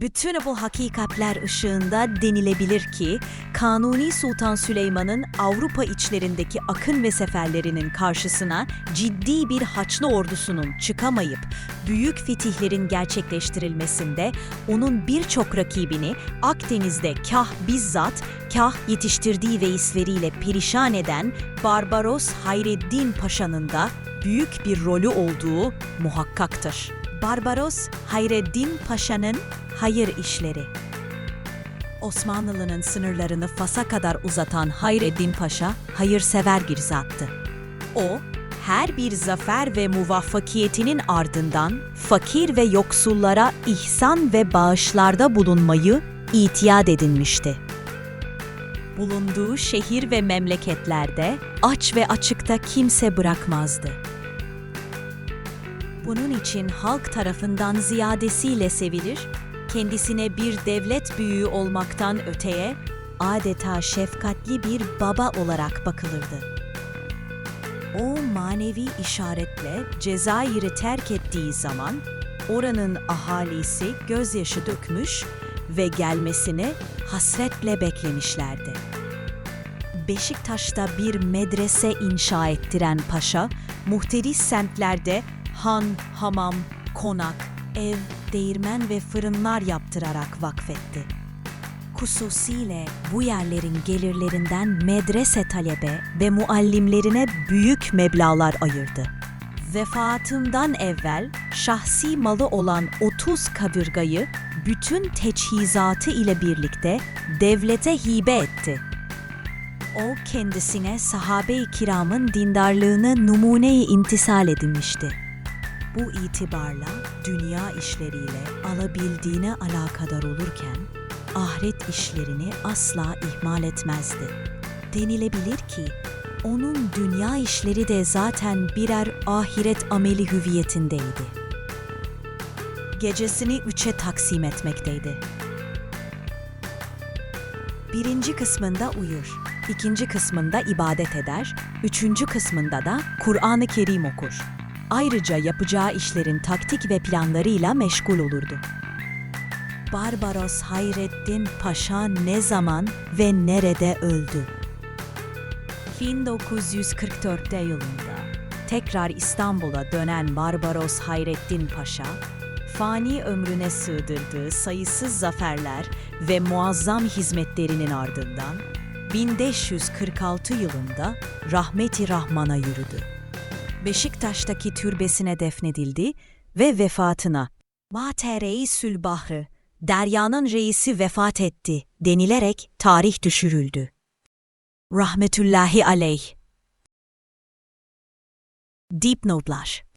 Bütün bu hakikatler ışığında denilebilir ki Kanuni Sultan Süleyman'ın Avrupa içlerindeki akın ve seferlerinin karşısına ciddi bir Haçlı ordusunun çıkamayıp büyük fetihlerin gerçekleştirilmesinde onun birçok rakibini Akdeniz'de kah bizzat kah yetiştirdiği veisleriyle perişan eden Barbaros Hayreddin Paşa'nın da büyük bir rolü olduğu muhakkaktır. Barbaros Hayreddin Paşa'nın hayır işleri. Osmanlı'nın sınırlarını Fas'a kadar uzatan Hayreddin Paşa hayırsever bir zattı. O, her bir zafer ve muvaffakiyetinin ardından fakir ve yoksullara ihsan ve bağışlarda bulunmayı itiyat edinmişti. Bulunduğu şehir ve memleketlerde aç ve açıkta kimse bırakmazdı. Bunun için halk tarafından ziyadesiyle sevilir, kendisine bir devlet büyüğü olmaktan öteye adeta şefkatli bir baba olarak bakılırdı. O manevi işaretle Cezayir'i terk ettiği zaman oranın ahalisi gözyaşı dökmüş ve gelmesini hasretle beklemişlerdi. Beşiktaş'ta bir medrese inşa ettiren paşa, muhteris semtlerde han, hamam, konak, ev, değirmen ve fırınlar yaptırarak vakfetti. Hususiyle bu yerlerin gelirlerinden medrese talebe ve muallimlerine büyük meblağlar ayırdı. Vefatından evvel şahsi malı olan 30 kabirgayı bütün teçhizatı ile birlikte devlete hibe etti. O kendisine sahabe-i kiramın dindarlığını numune-i imtisal edinmişti. Bu itibarla dünya işleriyle alabildiğine alakadar olurken ahiret işlerini asla ihmal etmezdi. Denilebilir ki onun dünya işleri de zaten birer ahiret ameli hüviyetindeydi. Gecesini üçe taksim etmekteydi. Birinci kısmında uyur, ikinci kısmında ibadet eder, üçüncü kısmında da Kur'an-ı Kerim okur. Ayrıca yapacağı işlerin taktik ve planlarıyla meşgul olurdu. Barbaros Hayreddin Paşa ne zaman ve nerede öldü? 1944'te yılında tekrar İstanbul'a dönen Barbaros Hayreddin Paşa, fani ömrüne sığdırdığı sayısız zaferler ve muazzam hizmetlerinin ardından 1546 yılında rahmeti Rahman'a yürüdü. Beşiktaş'taki türbesine defnedildi ve vefatına Vate Reisül Bahrı, deryanın reisi vefat etti denilerek tarih düşürüldü. Rahmetullahi aleyh. Dipnotlar